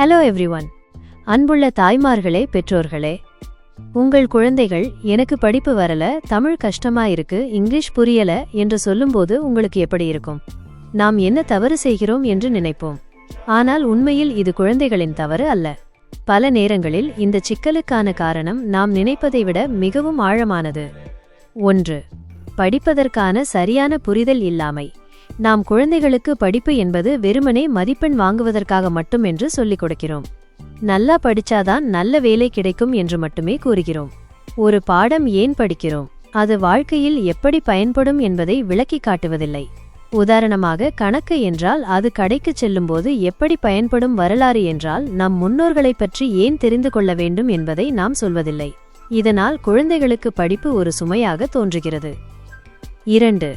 Hello everyone அன்புள்ள தாய்மார்களே பெற்றோர்களே. உங்கள் குழந்தைகள் எனக்கு படிப்பு வரல தமிழ் கஷ்டமா இருக்கு இங்கிலீஷ் புரியல என்று சொல்லும்போது உங்களுக்கு எப்படி இருக்கும்? நாம் என்ன தவறு செய்கிறோம் என்று நினைப்போம். ஆனால் உண்மையில் இது குழந்தைகளின் தவறு அல்ல. பல நேரங்களில் இந்த சிக்கலுக்கான காரணம் நாம் நினைப்பதை விட மிகவும் ஆழமானது. ஒன்று படிப்பதற்கான சரியான புரிதல் இல்லாமை. நாம் குழந்தைகளுக்கு படிப்பு என்பது வெறுமனே மதிப்பெண் வாங்குவதற்காக மட்டும் என்று சொல்லிக் கொடுக்கிறோம். நல்லா படிச்சாதான் நல்ல வேலை கிடைக்கும் என்று மட்டுமே கூறுகிறோம். ஒரு பாடம் ஏன் படிக்கிறோம்? அது வாழ்க்கையில் எப்படி பயன்படும் என்பதை விளக்கி காட்டுவதில்லை. உதாரணமாக கணக்கு என்றால் அது கடைக்கு செல்லும்போது எப்படி பயன்படும் வரலாறு என்றால் நம் முன்னோர்களைப் பற்றி ஏன் தெரிந்து கொள்ள வேண்டும் என்பதை நாம் சொல்வதில்லை. இதனால் குழந்தைகளுக்கு படிப்பு ஒரு சுமையாக தோன்றுகிறது. இரண்டு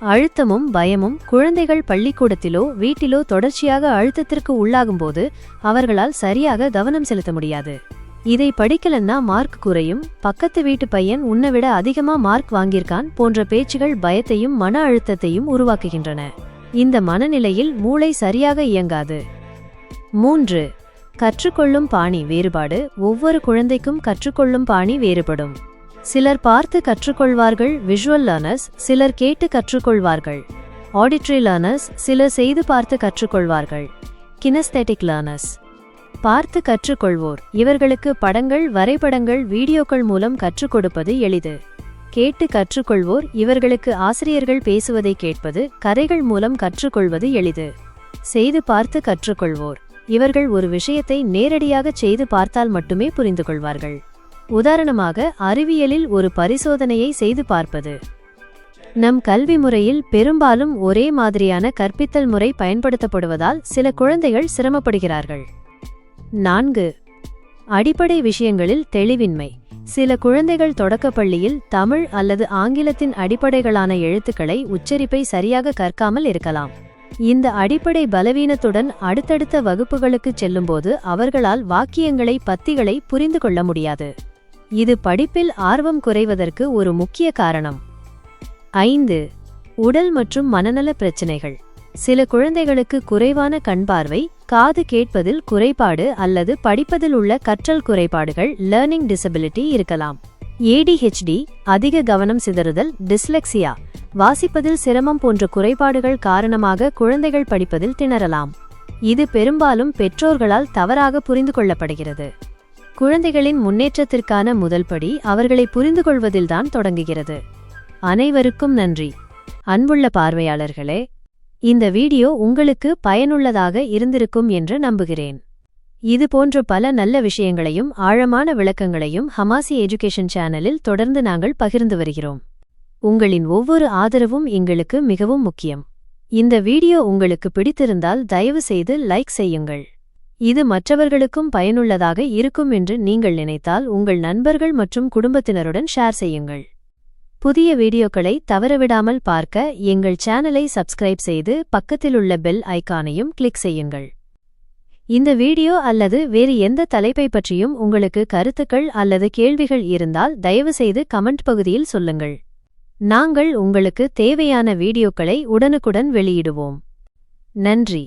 அழுத்தமும் பயமும் குழந்தைகள் பள்ளிக்கூடத்திலோ வீட்டிலோ தொடர்ச்சியாக அழுத்தத்திற்கு உள்ளாகும்போது அவர்களால் சரியாக கவனம் செலுத்த முடியாது. இதை படிக்கலன்னா மார்க் குறையும் பக்கத்து வீட்டு பையன் உன்னை விட அதிகமா மார்க் வாங்கியிருக்கான் போன்ற பேச்சுகள் பயத்தையும் மன அழுத்தத்தையும் உருவாக்குகின்றன. இந்த மனநிலையில் மூளை சரியாக இயங்காது. மூன்று கற்றுக்கொள்ளும் பாணி வேறுபாடு. ஒவ்வொரு குழந்தைக்கும் கற்றுக்கொள்ளும் பாணி வேறுபடும். சிலர் பார்த்து கற்றுக்கொள்வார்கள் விஷுவல் லேர்னர்ஸ் சிலர் கேட்டு கற்றுக்கொள்வார்கள். ஆடிட்ரி லேர்னர்ஸ் சிலர் செய்து பார்த்து கற்றுக்கொள்வார்கள். கினஸ்தெட்டிக் லேர்னர்ஸ் பார்த்து கற்றுக்கொள்வோர். இவர்களுக்கு படங்கள் வரைபடங்கள் வீடியோக்கள் மூலம் கற்றுக் கொடுப்பது எளிது. கேட்டு கற்றுக்கொள்வோர். இவர்களுக்கு ஆசிரியர்கள் பேசுவதை கேட்பது கதைகள் மூலம் கற்றுக்கொள்வது எளிது. செய்து பார்த்து கற்றுக்கொள்வோர். இவர்கள் ஒரு விஷயத்தை நேரடியாகச் செய்து பார்த்தால் மட்டுமே புரிந்து கொள்வார்கள் உதாரணமாக அறிவியலில் ஒரு பரிசோதனையை செய்து பார்ப்பது. நம் கல்வி முறையில் பெரும்பாலும் ஒரே மாதிரியான கற்பித்தல் முறை பயன்படுத்தப்படுவதால் சில குழந்தைகள் சிரமப்படுகிறார்கள். நான்கு அடிப்படை விஷயங்களில் தெளிவின்மை. சில குழந்தைகள் தொடக்கப்பள்ளியில் தமிழ் அல்லது ஆங்கிலத்தின் அடிப்படைகளான எழுத்துக்களை உச்சரிப்பை சரியாக கற்காமல் இருக்கலாம். இந்த அடிப்படை பலவீனத்துடன் அடுத்தடுத்த வகுப்புகளுக்குச் செல்லும்போது அவர்களால் வாக்கியங்களை பத்திகளை புரிந்து கொள்ள முடியாது. இது படிப்பில் ஆர்வம் குறைவதற்கு ஒரு முக்கிய காரணம். ஐந்து உடல் மற்றும் மனநல பிரச்சினைகள். சில குழந்தைகளுக்கு குறைவான கண் பார்வை காது கேட்பதில் குறைபாடு அல்லது படிப்பதில் உள்ள கற்றல் குறைபாடுகள் லேர்னிங் டிசபிலிட்டி இருக்கலாம். ஏடிஹெச்டி அதிக கவனம் சிதறுதல் டிஸ்லெக்சியா வாசிப்பதில் சிரமம் போன்ற குறைபாடுகள் காரணமாக குழந்தைகள் படிப்பதில் திணறலாம். இது பெரும்பாலும் பெற்றோர்களால் தவறாக புரிந்து கொள்ளப்படுகிறது. குழந்தைகளின் முன்னேற்றத்திற்கான முதல் படி அவர்களை புரிந்து கொள்வதில்தான் தொடங்குகிறது. அனைவருக்கும் நன்றி. அன்புள்ள பார்வையாளர்களே இந்த வீடியோ உங்களுக்கு பயனுள்ளதாக இருந்திருக்கும் என்று நம்புகிறேன். இது போன்ற பல நல்ல விஷயங்களையும் ஆழமான விளக்கங்களையும் ஹமாசி எஜுகேஷன் சேனலில் தொடர்ந்து நாங்கள் பகிர்ந்து வருகிறோம். உங்களின் ஒவ்வொரு ஆதரவும் எங்களுக்கு மிகவும் முக்கியம். இந்த வீடியோ உங்களுக்கு பிடித்திருந்தால் தயவு செய்து லைக் செய்யுங்கள். இது மற்றவர்களுக்கும் பயனுள்ளதாக இருக்கும் என்று நீங்கள் நினைத்தால் உங்கள் நண்பர்கள் மற்றும் குடும்பத்தினருடன் ஷேர் செய்யுங்கள். புதிய வீடியோக்களை தவறவிடாமல் பார்க்க எங்கள் சேனலை சப்ஸ்கிரைப் செய்து பக்கத்திலுள்ள பெல் ஐகானையும் கிளிக் செய்யுங்கள். இந்த வீடியோ அல்லது வேறு எந்த தலைப்பை பற்றியும் உங்களுக்கு கருத்துக்கள் அல்லது கேள்விகள் இருந்தால் தயவுசெய்து கமெண்ட் பகுதியில் சொல்லுங்கள். நாங்கள் உங்களுக்கு தேவையான வீடியோக்களை உடனுக்குடன் வெளியிடுவோம். நன்றி.